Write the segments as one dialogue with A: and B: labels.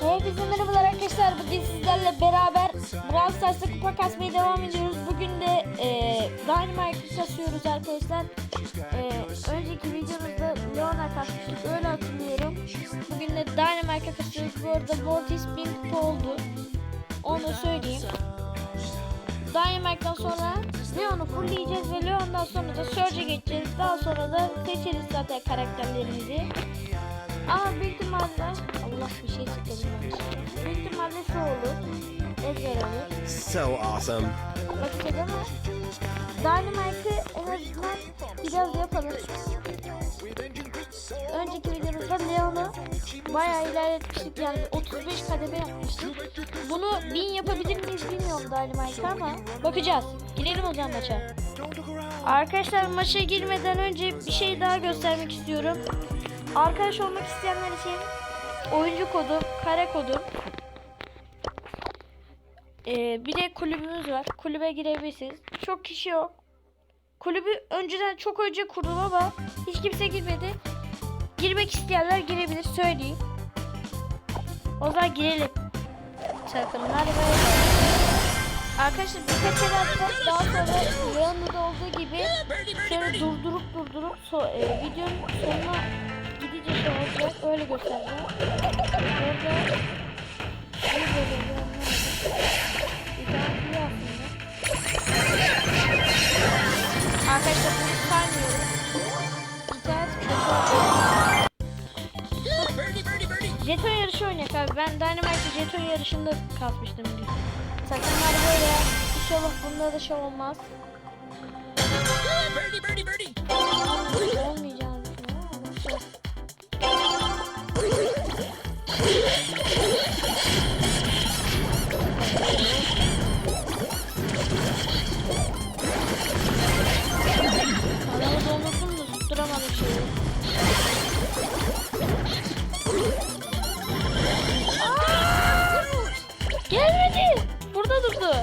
A: Herkese merhabalar arkadaşlar. Bugün sizlerle beraber Brawl Stars'ta kupa kasmaya devam ediyoruz. Bugün de e, Dynamite kasıyoruz arkadaşlar. E, önceki videomuzda Leona kasmıştık. Öyle hatırlıyorum. Bugün de Dynamite kasıyoruz. Bu arada Mortis 1000 kupa oldu. Onu söyleyeyim. Dynamite'dan sonra Leon'u fullleyeceğiz ve Leon'dan sonra da Surge'e geçeceğiz. Daha sonra da seçeriz zaten karakterlerimizi. Ama büyük ihtimalle Allah bir şey çıkardım. Büyük ihtimalle şu olur. Edgar olur.
B: So awesome.
A: Bakacağız ama Dynamite'ı en azından biraz yapalım. Önceki videomuzda Leon'u bayağı ilerletmiştik yani 35 kademe yapmıştık. Bunu 1000 yapabilir miyiz bilmiyorum Dynamite'da ama bakacağız. Girelim o zaman maça. Arkadaşlar maça girmeden önce bir şey daha göstermek istiyorum. Arkadaş olmak isteyenler için oyuncu kodu, kare kodu. Ee, bir de kulübümüz var. Kulübe girebilirsiniz. Çok kişi yok. Kulübü önceden çok önce kurdum ama hiç kimse girmedi. Girmek isteyenler girebilir söyleyeyim. O zaman girelim. Takımlar böyle. Arkadaşlar birkaç el. Daha sonra Leon'da da olduğu gibi şöyle durdurup durdurup so e, videonun sonuna şey olacak. Öyle göstereceğim. Orada ne böyle iyi aslında. Arkadaşlar bunu saymıyorum. Jeton yarışı oynayak abi. Ben Dynamite'ı jeton yarışında kasmıştım. Takımlar böyle. İnşallah bunda da şey olmaz. Şey. Adamı dondurdum da tutturamadım şeyi. Gelmedi. Burada durdu.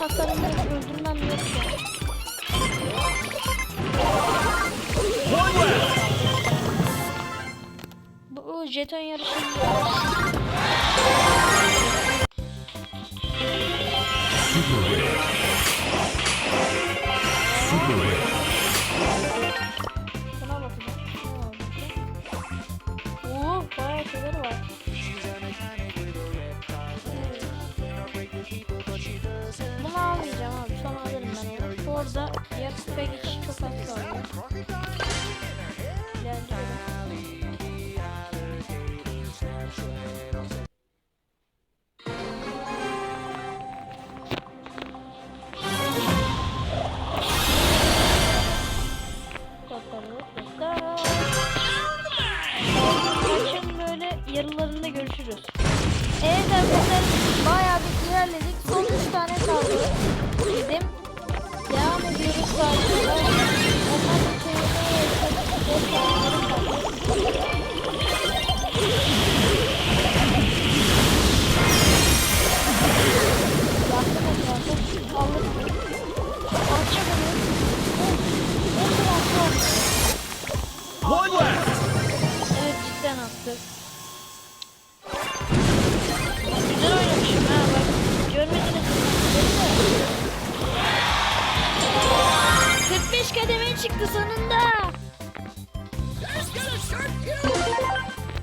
A: Yok, öldürmem yok ya. Bu jeton yarışı
B: Super rare.
A: Ben onu. Bu arada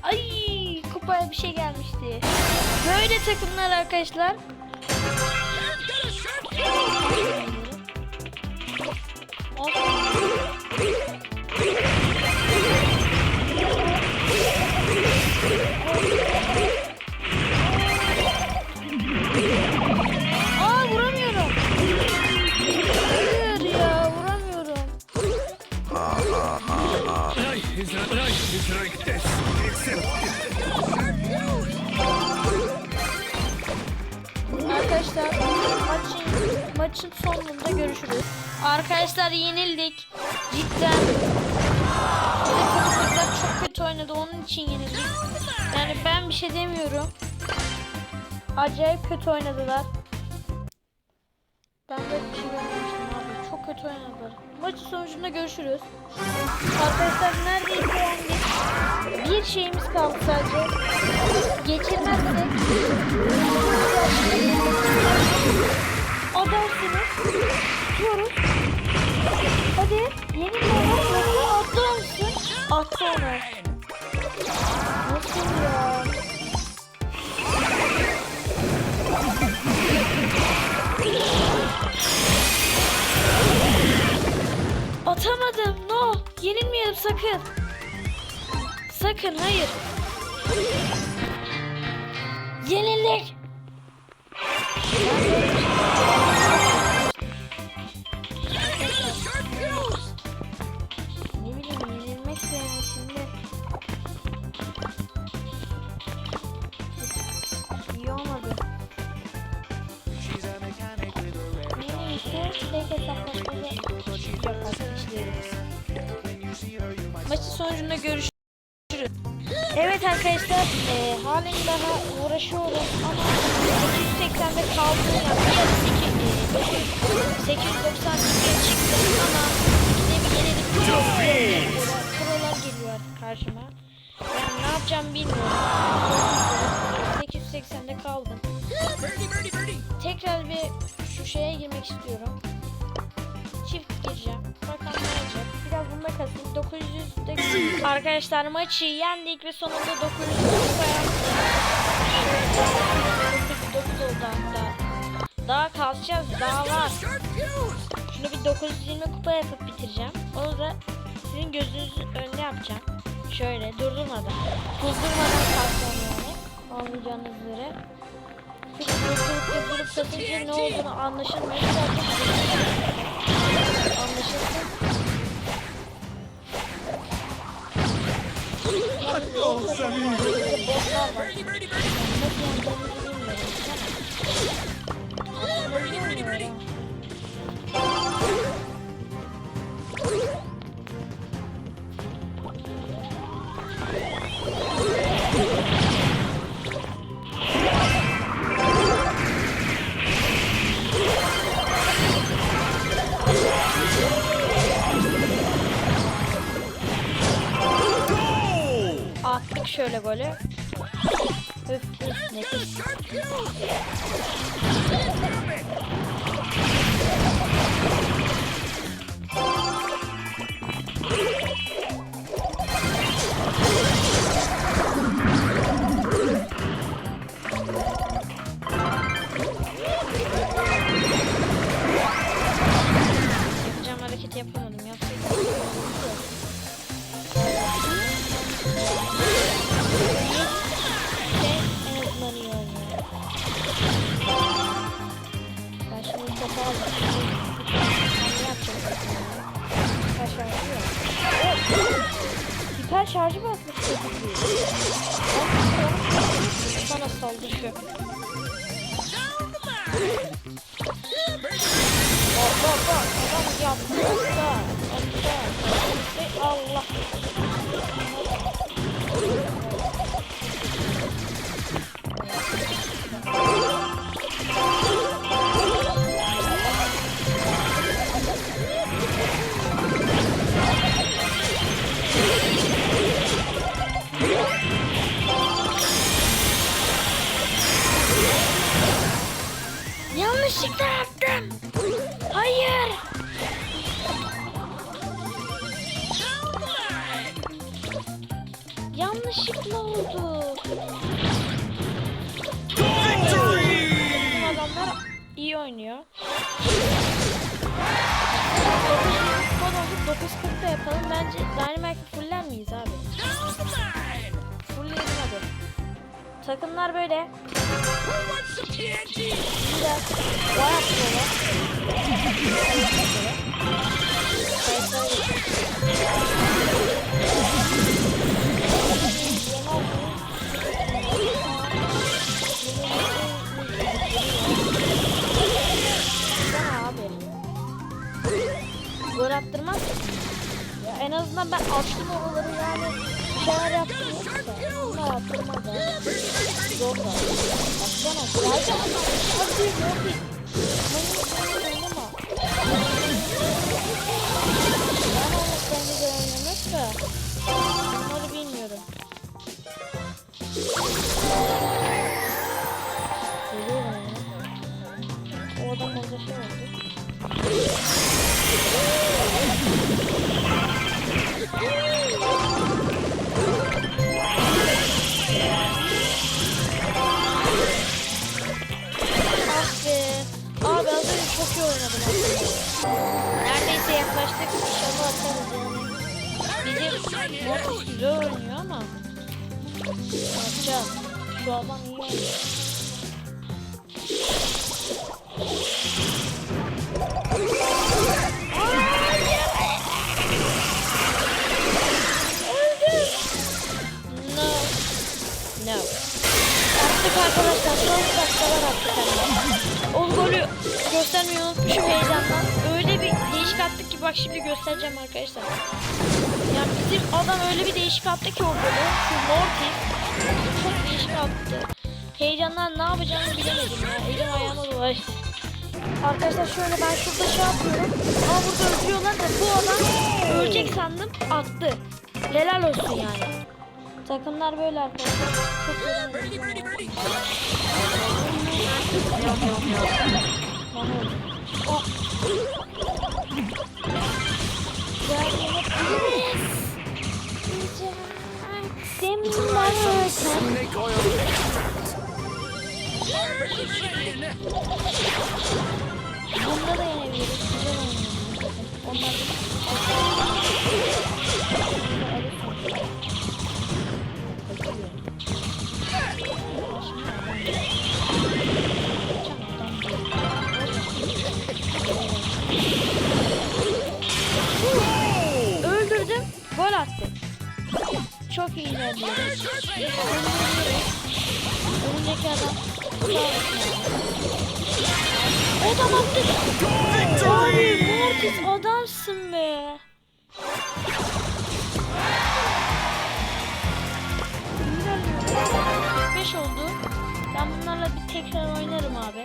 A: Ay kupaya bir şey gelmişti. Böyle takımlar arkadaşlar. Oh. Maçın, sonunda görüşürüz. Arkadaşlar yenildik. Cidden. Çocuklar çok kötü oynadı onun için yenildik. Yani ben bir şey demiyorum. Acayip kötü oynadılar. Ben böyle bir şey görmemiştim abi. Çok kötü oynadılar. Maçın sonucunda görüşürüz. Arkadaşlar neredeyiz beğendik. Bir şeyimiz kaldı sadece. Geçirmezsek Atamadım. No. Yenilmeyelim sakın. Sakın hayır. Yenildik. Sonucunda görüşürüz. Evet arkadaşlar e, halen daha uğraşıyorum ama 880'de kaldı yani bir yarı 8, e, 890'a çıktım ama yine bir yenildik. Prolar geliyor karşıma. Yani ne yapacağım bilmiyorum. 880'de kaldım. Tekrar bir şu şeye girmek istiyorum. Arkadaşlar maçı yendik ve sonunda 900 kupaya 9 oldu hatta. Daha kalacağız. Daha var. Şunu bir 920 kupa yapıp bitireceğim. Onu da sizin gözünüzün önünde yapacağım. Şöyle durdurmadan. Durdurmadan kalacağım yani. Anlayacağınız üzere. Çünkü durdurup durdurup satınca ne olduğunu anlaşılmıyor. Anlaşılsın. Bosslar var. Nasıl yeneceğimizi bilmiyorum. Aslında bilmiyorum. Attık golü. Öf öf nefis. Yanlışlıkla oldu. Adamlar iyi oynuyor. 9 9.40'da yapalım. Bence Dynamite fuller abi? Fullleyelim hadi. Takımlar böyle. Biraz boy atıyorlar. Gol attırmaz mı? Ya en azından ben açtım oraları yani. Şeyler yaptım. Ama attırmaz abi. Zor da. Baksana. Geldi ama. Hadi Morty. Manyak oynama. Ben olmak bence de oynamak da. O adam orada şey oldu. Ah be. Abi az önce çok iyi oynadım aslında. Neredeyse yaklaştık. İnşallah atarız yani. Bizim Mortis güzel oynuyor ama. Bakacağız. Şu adam iyi oynuyor. No. No. Attık arkadaşlar. Son dakikalar attık hani. O göstermeyi unutmuşum heyecandan. Öyle bir değişik attık ki bak şimdi göstereceğim arkadaşlar. Yani bizim adam öyle bir değişik attı ki o golü. Şu Mortis çok değişik attı. Heyecandan ne yapacağımı bilemedim ya. Elim ayağıma dolaştı. Arkadaşlar şöyle ben şurada şey yapıyorum. Ama burada öldürüyorlar da bu adam ölecek sandım attı. Helal olsun yani. Takımlar böyle arkadaşlar. Çok önemli. Bana oldu. Deminden
C: Snake oil
A: Bunda da yenebiliriz. Güzel. Onlar Öldürdüm. Önündeki adam sağ. O da adamsın be. 45 oldu. Ben bunlarla bir tekrar oynarım abi.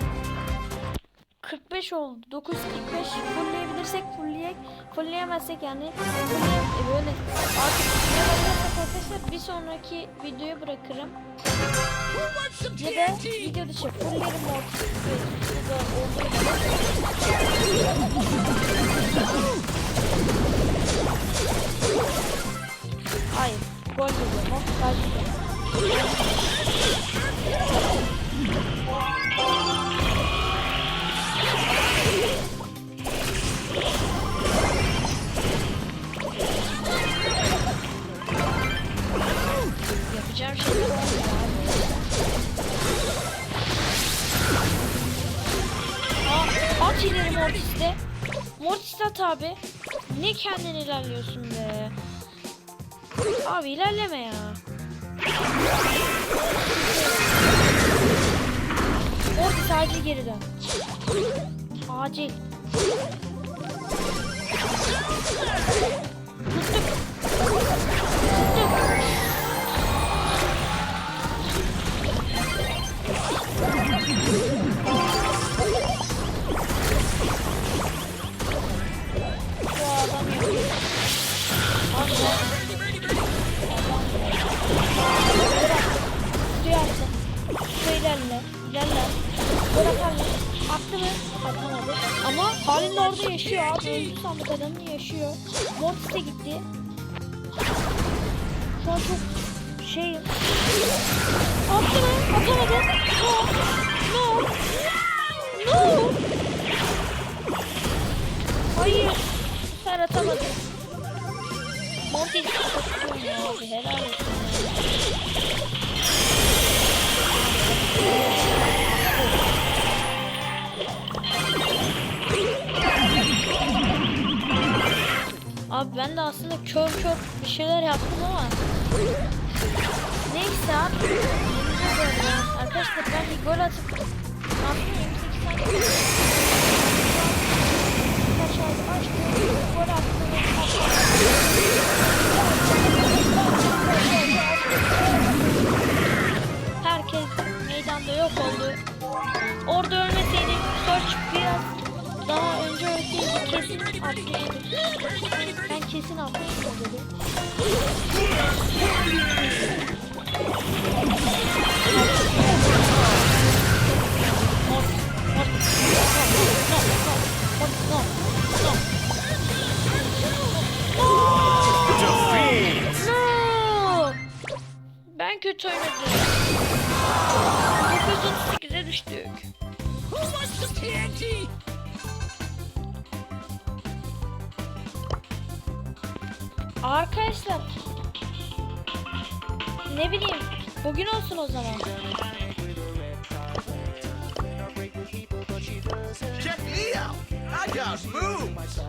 A: 45 oldu. 9 45 fullleyebilirsek fullleyek. Fullleyemezsek yani fullleyem e böyle artık fullleyemezsek arkadaşlar bir sonraki videoya bırakırım. Ya da video dışı fulllerim ortası da olduğu. Hayır. Gol. Hop gol geliyor. Ne kendin ilerliyorsun be. Abi ilerleme ya. Mortis acil geri. Acil. Şu an çok şeyim. Attı mı? Atamadı. No. No. Hayır. Bu sefer atamadı. Monty çok iyi abi. Abi ben de aslında kör kör bir şeyler yaptım ama Neyse abi. Arkadaşlar ben bir gol atıp Ne yapayım 28 saniye Kaç aldı açtı Gol attı Herkes meydanda yok oldu Orada ölmeseydi Search biraz daha önce ölseydi kesin atlayacaktık. Ben kesin atmıştım dedi. Olsun o zaman.
D: Check me out. I got moves.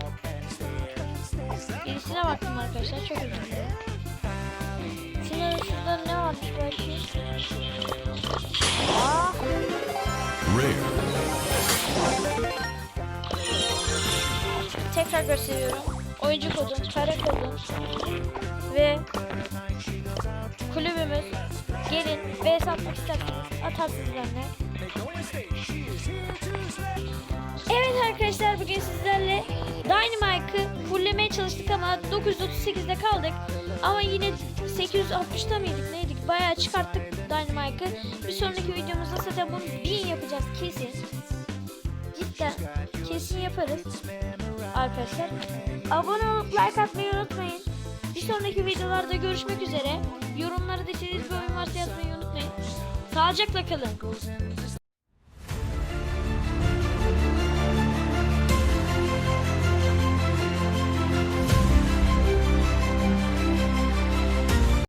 A: Birisine baktım arkadaşlar çok dilerim. Sinan'ın şurada ne varmış belki? Aa,
B: Rare.
A: tekrar gösteriyorum. Oyuncu kodum, kare kodum ve kulübümüz. Gelin ve satmak isterseniz atarsınız benimle. Evet arkadaşlar bugün sizlerle Dynamite'ı fulllemeye çalıştık ama 938'de kaldık. Ama yine 860'da mıydık neydik bayağı çıkarttık Dynamite'ı. Bir sonraki videomuzda zaten bunu 1000 yapacağız kesin. Cidden kesin yaparız arkadaşlar. Abone olup like atmayı unutmayın. Sonraki videolarda görüşmek üzere. Yorumlara da istediğiniz bir oyun varsa yazmayı unutmayın. Sağlıcakla kalın.